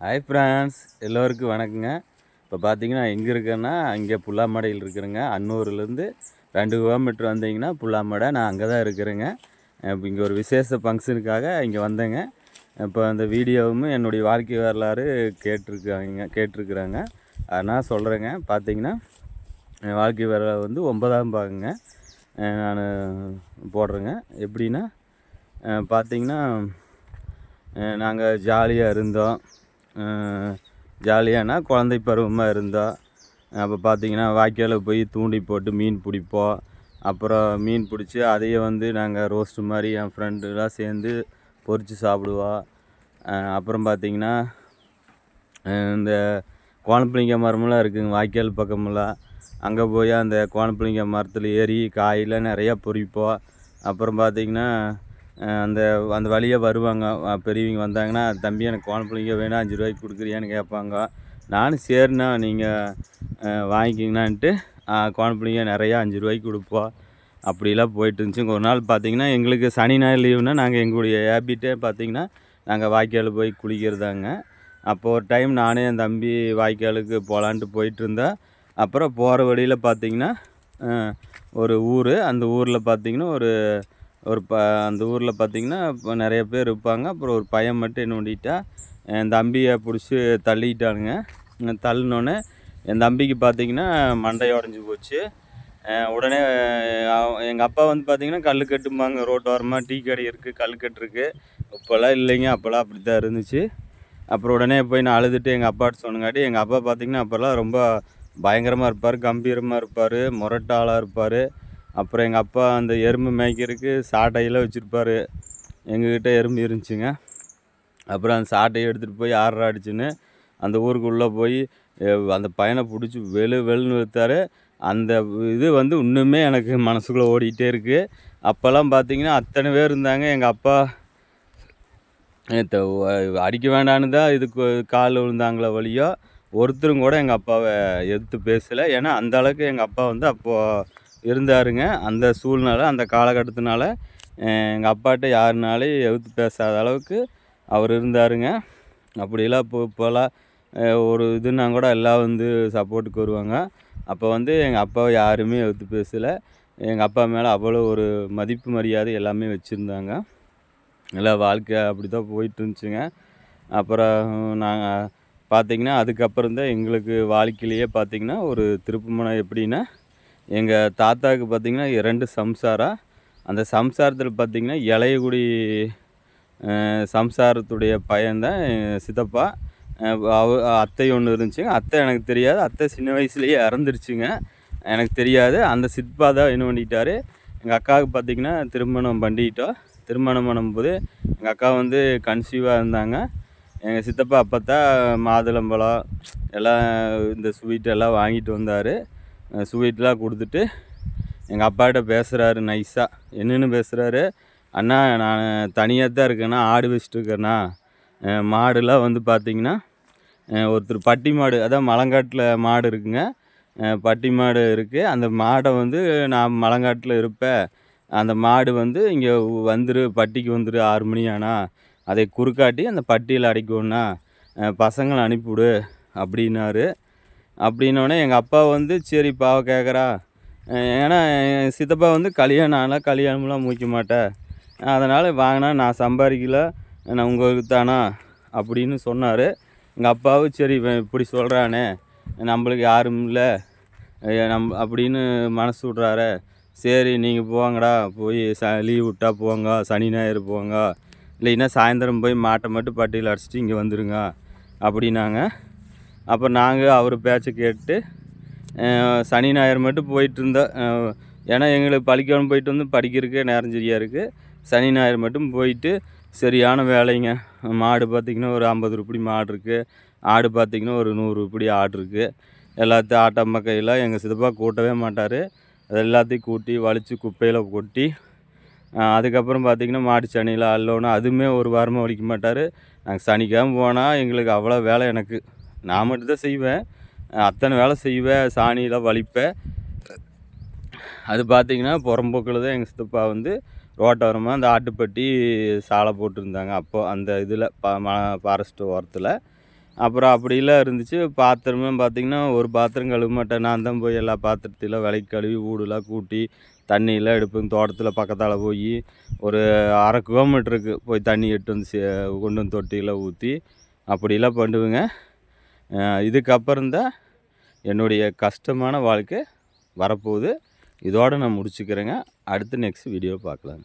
Hi France எல்லோருக்கும் வணக்கங்க. இப்போ பார்த்தீங்கன்னா எங்கே இருக்கேன்னா இங்கே புல்லாமடையில் இருக்கிறேங்க. அன்னூர்லேருந்து ரெண்டு கிலோமீட்டர் வந்தீங்கன்னா புல்லாமடை. நான் அங்கே தான் இருக்கிறேங்க. இப்போ இங்கே ஒரு விசேஷ ஃபங்க்ஷனுக்காக இங்கே வந்தேங்க. இப்போ அந்த வீடியோவும் என்னுடைய வாழ்க்கை வரலாறு கேட்டிருக்காங்க கேட்டிருக்குறாங்க. அதனால் சொல்கிறேங்க பார்த்தீங்கன்னா என் வாழ்க்கை வரலாறு வந்து ஒன்பதாம் பாகங்க. நான் போடுறேங்க. எப்படின்னா பார்த்தீங்கன்னா நாங்கள் ஜாலியாக இருந்தோம். ஜாலியானா குழந்தை பருவமாக இருந்தோம் அப்போ பார்த்திங்கன்னா வாய்க்காலில் போய் தூண்டி போட்டு மீன் பிடிப்போம். அப்புறம் மீன் பிடிச்சி அதையே வந்து நாங்கள் ரோஸ்ட்டு மாதிரி என் ஃப்ரெண்டுலாம் சேர்ந்து பொரித்து சாப்பிடுவோம் அப்புறம் பார்த்திங்கன்னா இந்த கோணப்பிள்ளைங்க மரமெல்லாம் இருக்குங்க வாய்க்கால் பக்கமெல்லாம். அங்கே போய் அந்த கோணப்பிள்ளைங்க மரத்தில் ஏறி காயெல்லாம் நிறையா பொறிப்போம் அப்புறம் பார்த்தீங்கன்னா அந்த அந்த வழியாக வருவாங்க. பெரியவங்க வந்தாங்கன்னா தம்பி எனக்கு கோணப்பிள்ளைங்க வேணும். அஞ்சு ரூபாய்க்கு கொடுக்குறியான்னு கேட்பாங்க. நானும் சரிண்ணா நீங்கள் வாங்கிக்கிங்கண்ணான்ட்டு கோணப்பிள்ளைங்க நிறையா அஞ்சு ரூபாய்க்கு கொடுப்போம் அப்படிலாம் போயிட்டு இருந்துச்சு ஒரு நாள் பார்த்தீங்கன்னா எங்களுக்கு சனி ஞாயிறு லீவுனா நாங்கள் எங்களுடைய ஹேபிட்டே பார்த்தீங்கன்னா நாங்கள் வாய்க்கால் போய் குளிக்கிறதாங்க. அப்போ ஒரு டைம் நானே என் தம்பி வாய்க்காலுக்கு போகலான்ட்டு போயிட்டு இருந்தேன் அப்புறம் போகிற வழியில் பார்த்தீங்கன்னா ஒரு ஊர். அந்த ஊரில் பார்த்தீங்கன்னா ஒரு ஒரு ப அந்த ஊரில் பார்த்திங்கன்னா இப்போ நிறைய பேர் இருப்பாங்க. அப்புறம் ஒரு பையன் மட்டும் என்ன பண்ணிட்டா என் தம்பியை பிடிச்சி தள்ளிக்கிட்டானுங்க தள்ளினோன்னே என் தம்பிக்கு பார்த்திங்கன்னா மண்டை உடஞ்சி போச்சு. உடனே எங்கள் அப்பா வந்து பார்த்திங்கன்னா கல் கட்டும்பாங்க. ரோட்டு ஓரமாக டீ கடை இருக்குது கல் கட்டுருக்கு இப்போல்லாம் இல்லைங்க. அப்போல்லாம் அப்படி தான் இருந்துச்சு. அப்புறம் உடனே போய் நான் அழுதுட்டு எங்கள் அப்பாட்ட சொன்னங்காட்டி எங்கள் அப்பா பார்த்திங்கன்னா அப்போல்லாம் ரொம்ப பயங்கரமாக இருப்பார். கம்பீரமாக இருப்பார். முரட்டாளாக இருப்பார். அப்புறம் எங்கள் அப்பா அந்த எறும்பு மேய்க்கிறதுக்கு சாட்டையெல்லாம் வச்சுருப்பாரு. எங்கக்கிட்ட எறும்பு இருந்துச்சுங்க. அப்புறம் அந்த சாட்டையை எடுத்துகிட்டு போய் ஆடுறா அடிச்சுன்னு அந்த ஊருக்குள்ளே போய் அந்த பையனை பிடிச்சி வெளு வெளுன்னு வைத்தார் அந்த இது வந்து இன்னுமே எனக்கு மனசுக்குள்ளே ஓடிக்கிட்டே இருக்குது அப்போல்லாம் பார்த்தீங்கன்னா அத்தனை பேர் இருந்தாங்க. எங்கள் அப்பா அடிக்க வேண்டான்னு தான் இதுக்கு கால் விழுந்தாங்களே வழியோ ஒருத்தரும் கூட எங்கள் அப்பாவை எதிர்த்து பேசலை. ஏன்னா அந்த அளவுக்கு எங்கள் அப்பா வந்து அப்போது இருந்தாருங்க. அந்த சூழ்நிலை அந்த காலகட்டத்தினால எங்கள் அப்பாட்ட யாருனாலையும் எதிர்த்து பேசாத அளவுக்கு அவர் இருந்தாருங்க. அப்படிலாம் இப்போ இப்போலாம் ஒரு இதுனா கூட எல்லாம் வந்து சப்போர்ட்டுக்கு வருவாங்க. அப்போ வந்து எங்கள் அப்பாவை யாருமே எதிர்த்து பேசலை. எங்கள் அப்பா மேலே அவ்வளோ ஒரு மதிப்பு மரியாதை எல்லாமே வச்சுருந்தாங்க. எல்லாம் வாழ்க்கை அப்படி தான் போயிட்டு இருந்துச்சுங்க அப்புறம் நாங்கள் பார்த்திங்கன்னா அதுக்கப்புறம் தான் எங்களுக்கு வாழ்க்கையிலேயே பார்த்திங்கன்னா ஒரு திருப்புமணம் எப்படின்னா எங்கள் தாத்தாவுக்கு பார்த்திங்கன்னா இரண்டு சம்சாரம் அந்த சம்சாரத்தில் பார்த்திங்கன்னா இளையகுடி சம்சாரத்துடைய பையன்தான் சித்தப்பா. அவ அத்தை ஒன்று இருந்துச்சுங்க. அத்தை எனக்கு தெரியாது. அத்தை சின்ன வயசுலேயே இறந்துருச்சுங்க. எனக்கு தெரியாது. அந்த சித்பா தான் என்ன பண்ணிக்கிட்டார்? எங்கள் அக்காவுக்கு பார்த்திங்கன்னா திருமணம் பண்ணிக்கிட்டோம் திருமணம் பண்ணும்போது எங்கள் அக்கா வந்து கன்சீவாக இருந்தாங்க. எங்கள் சித்தப்பா அப்போ தான் மாதுளம்பழம் எல்லாம் இந்த ஸ்வீட் எல்லாம் வாங்கிட்டு வந்தார். ஸ்வீட்லாம் கொடுத்துட்டு எங்கள் அப்பாகிட்ட பேசுகிறாரு நைஸாக என்னென்னு பேசுகிறாரு அண்ணா நான் தனியாக தான் இருக்கேண்ணா ஆடு வச்சுட்டு இருக்கேண்ணா மாடுலாம் வந்து பார்த்திங்கன்னா ஒருத்தர் பட்டி மாடு அதான் மலங்காட்டில் மாடு இருக்குங்க. பட்டி மாடு இருக்குது அந்த மாடை வந்து நான் மலங்காட்டில் இருப்பேன். அந்த மாடு வந்து இங்கே வந்துரு பட்டிக்கு வந்துரு ஆறு மணி ஆனால் அதை குறுக்காட்டி அந்த பட்டியில் அடைக்கணும்ண்ணா பசங்களை அனுப்பிவிடு அப்படின்னாரு. அப்படின்னோடனே எங்கள் அப்பா வந்து சரி பாவ கேட்குறா ஏன்னா என் சித்தப்பா வந்து கல்யாணம் ஆனால் கல்யாணம்லாம் முடிக்க மாட்டேன் அதனால் வாங்கினா நான் சம்பாதிக்கல. நான் உங்களுக்கு தானா? அப்படின்னு சொன்னார். எங்கள் அப்பாவும் சரி இப்படி சொல்கிறானே நம்மளுக்கு யாரும் இல்லை. நம் அப்படின்னு மனசு விட்றாரு. சரி நீங்கள் போங்கடா. போய் ச லீவ் விட்டா போங்க. சனி ஞாயிறு போங்க. இல்லைன்னா சாயந்தரம் போய் மாட்டை மட்டும் பட்டியில் அடிச்சிட்டு இங்கே வந்துடுங்க அப்படின்னாங்க. அப்போ நாங்கள் அவர் பேச்சை கேட்டு சனி ஞாயிறு மட்டும் போயிட்டு இருந்தோம் ஏன்னா எங்களுக்கு பள்ளிக்கூடம் போயிட்டு வந்து படிக்கிறதுக்கே நேரம் சரியாக இருக்குது சனி ஞாயிறு மட்டும் போயிட்டு சரியான வேலைங்க. மாடு பார்த்திங்கன்னா ஒரு ஐம்பது ரூபடி மாடு இருக்குது ஆடு பார்த்திங்கன்னா ஒரு நூறு ரூபடி ஆடு இருக்குது எல்லாத்தையும் ஆட்டம் கையில் எங்கள் சித்தப்பா கூட்டவே மாட்டார். அது எல்லாத்தையும் கூட்டி வலித்து குப்பையில் கொட்டி அதுக்கப்புறம் பார்த்திங்கன்னா மாட்டு சனியில் அல்லோன்னா அதுவுமே ஒரு வாரமாக வலிக்க மாட்டார். நாங்கள் சனிக்காமல் போனால் எங்களுக்கு அவ்வளோ வேலை எனக்கு. நான் மட்டும்தான் செய்வேன். அத்தனை வேலை செய்வேன் சாணியெலாம் வலிப்பேன் அது பார்த்திங்கன்னா புறம்போக்கில் தான் எங்கள் சித்தப்பா வந்து ரோட்டோரமாக அந்த ஆட்டுப்பட்டி சாலை போட்டிருந்தாங்க. அப்போது அந்த இதில் ப ம ஃபாரஸ்ட் ஓரத்தில். அப்புறம் அப்படிலாம் இருந்துச்சு. பாத்திரமும் பார்த்திங்கன்னா ஒரு பாத்திரம் கழுவ மாட்டேன். நான் தான் போய் எல்லா பாத்திரத்தையும் விலைக்கு கழுவி வீடுலாம் கூட்டி தண்ணியெல்லாம் எடுப்பேன். தோட்டத்தில் பக்கத்தால் போய் ஒரு அரை கிலோமீட்டருக்கு போய் தண்ணி எட்டு வந்து சே கொண்டு வந்து தொட்டியெல்லாம் ஊற்றி அப்படிலாம் பண்ணுவேங்க. இதுக்கப்புறம் தான் என்னுடைய கஷ்டமான வாழ்க்கை வரப்போகுது. இதோடு நான் முடிச்சுக்கிறேங்க. அடுத்து நெக்ஸ்ட் வீடியோ பார்க்கலாங்க